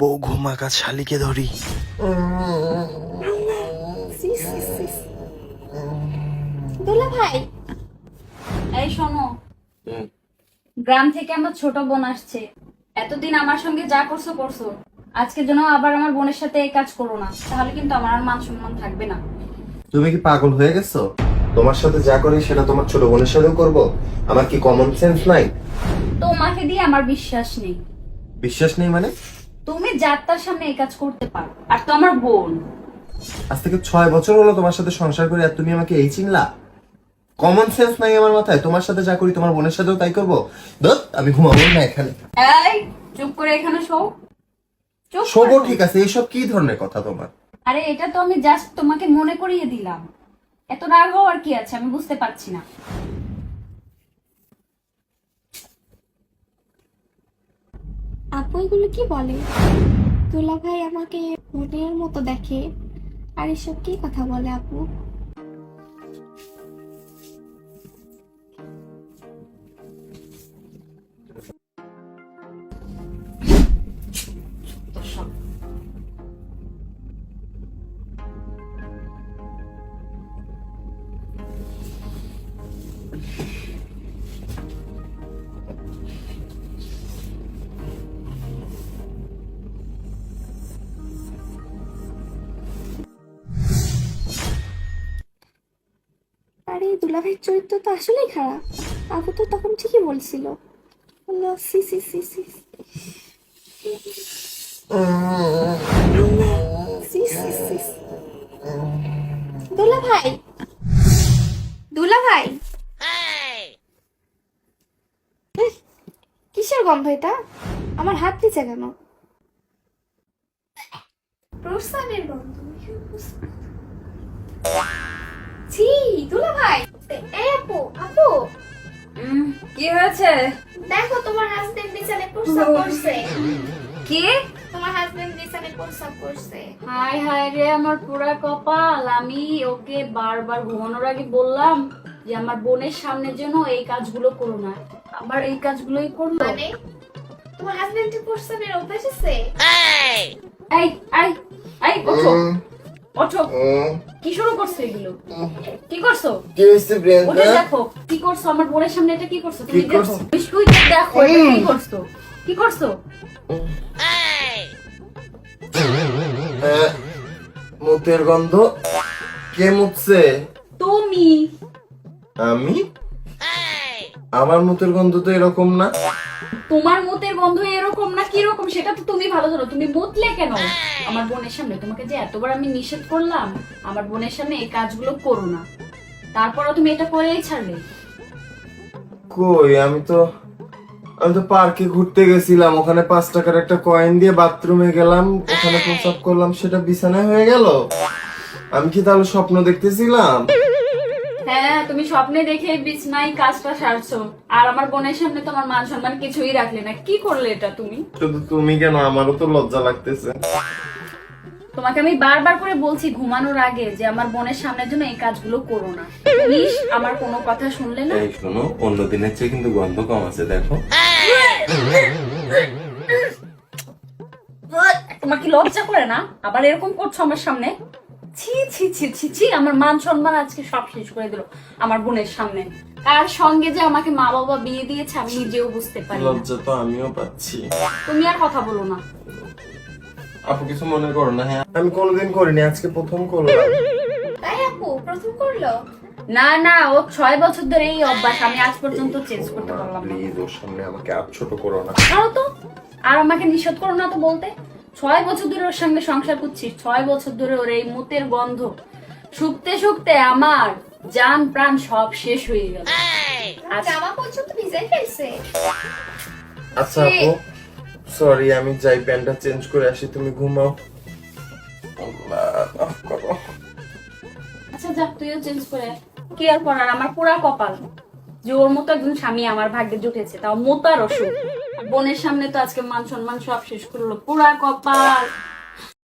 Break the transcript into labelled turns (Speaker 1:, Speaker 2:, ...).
Speaker 1: বউ ঘুমাকা শালিকে ধরি।
Speaker 2: দোলা ভাই।
Speaker 3: এই শোনো। গ্রাম থেকে আমার ছোট বোন আসছে। এতদিন আমার সঙ্গে যা করছ করছ। আজকে যেন আবার আমার বোনের সাথে এই কাজ করো না। তাহলে কিন্তু আমার আর মান সম্মান থাকবে না।
Speaker 4: তুমি কি পাগল হয়ে গেছো? তোমার সাথে যা করি সেটা তোমার ছোট বোনের সাথেও করব? আমার কি কমন সেন্স নাই?
Speaker 3: তোমাকে দিয়ে আমার বিশ্বাস নেই।
Speaker 4: বিশ্বাস নেই মানে?
Speaker 3: তুমি যাত্রার সামনে এই কাজ করতে পারো আর তো আমার বোন।
Speaker 4: আজ থেকে ছয় বছর হলো তোমার সাথে সংসার করে আর তুমি আমাকে এই চিনলা? কমন সেন্স নাই আমার মাথায় তোমার সাথে যা করি তোমার বোনের সাথেও তাই করব। দত আমি ঘুমাবো না এখানে।
Speaker 3: এই চুপ করে এখানে শো। চুপ
Speaker 4: শোবো ঠিক আছে এইসব কি ধরনের কথা তোমার?
Speaker 3: আরে এটা তো আমি জাস্ট তোমাকে মনে করিয়ে দিলাম। এত রাগ হওয়ার কি আছে আমি বুঝতে পারছি না।
Speaker 2: এগুলো কি বলে? দোলা ভাই আমাকে বোনের মতো দেখে। আর এসব কি কথা বলে আপু?
Speaker 3: তোর
Speaker 2: আরে চরিত্র তো আসলেই খারাপ। আপু তো তখন ঠিকই বলছিল। কিসের গন্ধ এটা? আমার হাত নিচে কেন? প্রস্তাবের গন্ধ ছি
Speaker 3: কি হয়েছে?
Speaker 2: দেখো তোমার হাজবেন্ড বিছানায় প্রস্রাব করছে।
Speaker 3: কি?
Speaker 2: তোমার হাজবেন্ড বিছানায় প্রস্রাব করছে।
Speaker 3: হাই হাই রে আমার পুরা কপাল। আমি ওকে বারবার ঘুমানোর আগে বললাম যে আমার বোনের সামনে যেন এই কাজগুলো করো না। আবার এই কাজগুলোই করল।
Speaker 2: মানে তোমার হাজবেন্ড প্রস্রাবের অভ্যাস আছে?
Speaker 3: এই! এই এই ওঠো। ওঠো। কি শুরু করছ এগুলো? কি করছ?
Speaker 4: কি হয়েছে
Speaker 3: ওঠে দেখো কি করছ? আমার বোনের সামনে এটা কি করছ? তুমি দেখো বিস্কুট দেখো এটা কি করছ? কি করছ?
Speaker 4: মুতের গন্ধ। কে মুতছে?
Speaker 3: তুমি।
Speaker 4: আমি? আমার মুতের গন্ধ তো এরকম না।
Speaker 3: তোমার মতের গন্ধ এরকম না কি রকম সেটা তো তুমি ভালো জানো। তুমি মুতলে কেন? আমার বোনের সামনে তোমাকে যে এতবার আমি নিষেধ করলাম, আমার বোনের সামনে এই কাজগুলো করো না। তারপরও তুমি এটা করেই ছাড়লে।
Speaker 4: কই, আমি তো আমি তো পার্কে ঘুরতে গেছিলাম, ওখানে পাঁচ টাকার একটা কয়েন দিয়ে বাথরুমে গেলাম, ওখানে প্রসাব করলাম, সেটা বিছানায় হয়ে গেল। আমি কি তাহলে স্বপ্ন দেখতেছিলাম?
Speaker 3: হ্যাঁ তুমি স্বপ্নে দেখে বিছনাই কাজটা সারছো। আর আমার বোনের সামনে তোমার মান সম্মান কিছুই রাখলে না। কি করলে এটা তুমি?
Speaker 4: শুধু তুমি কেন? আমারও তো লজ্জা লাগতেছে।
Speaker 3: তোমাকে আমি বারবার করে বলছি ঘুমানোর আগে যে আমার বোনের সামনের জন্য এই কাজগুলো করো না। প্লিজ আমার কোনো কথা শুনলে না?
Speaker 4: এই শোনো অন্য দিনের চেয়ে কিন্তু গন্ধ কম আছে দেখো।
Speaker 3: তোমার কি লজ্জা করে না? আবার এরকম করছ আমার সামনে? ছি ছি ছি ছি ছি আমার মান সম্মান আজকে সব শেষ করে দিল আমার বোনের সামনে। আর সঙ্গে যে আমাকে মা বাবা বিয়ে দিয়েছে আমি নিজেও বুঝতে পারি না।
Speaker 4: লজ্জা তো আমিও পাচ্ছি।
Speaker 3: তুমি আর কথা বলো না।
Speaker 4: আপু কিছু মনে করো না হ্যাঁ? আমি কোনোদিন করিনি আজকে প্রথম করলাম
Speaker 2: তাই আপু প্রথম করল?
Speaker 3: না না ও ছয় বছর ধরে এই অভ্যাস আমি আজ পর্যন্ত চেঞ্জ করতে পারলাম না।
Speaker 4: প্লিজ ওর সামনে আমাকে আর ছোট করো না।
Speaker 3: ছাড়ো তো। আর আমাকে নিষেধ করো না তো বলতে। ছয় বছর ধরে ওর সঙ্গে সংসার করছিস ছয় বছর ধরে ওর এই মুতের গন্ধ। শুকতে শুকতে আমার জান প্রাণ সব শেষ হয়ে গেল।
Speaker 2: জামা পর্যন্ত ভিজাই ফেলছে।
Speaker 4: আচ্ছা আপু সরি আমি যাই প্যান্টটা চেঞ্জ করে আসি তুমি ঘুমাও।
Speaker 3: আচ্ছা যাক তুইও চেঞ্জ করে। কি আর করার আমার পুরা কপাল। যে ওর মতো একজন স্বামী আমার ভাগ্যে জুটেছে, তাও মোতার অসুখ। বোনের সামনে তো আজকে মান সম্মান সব শেষ করল। পুরা কপাল।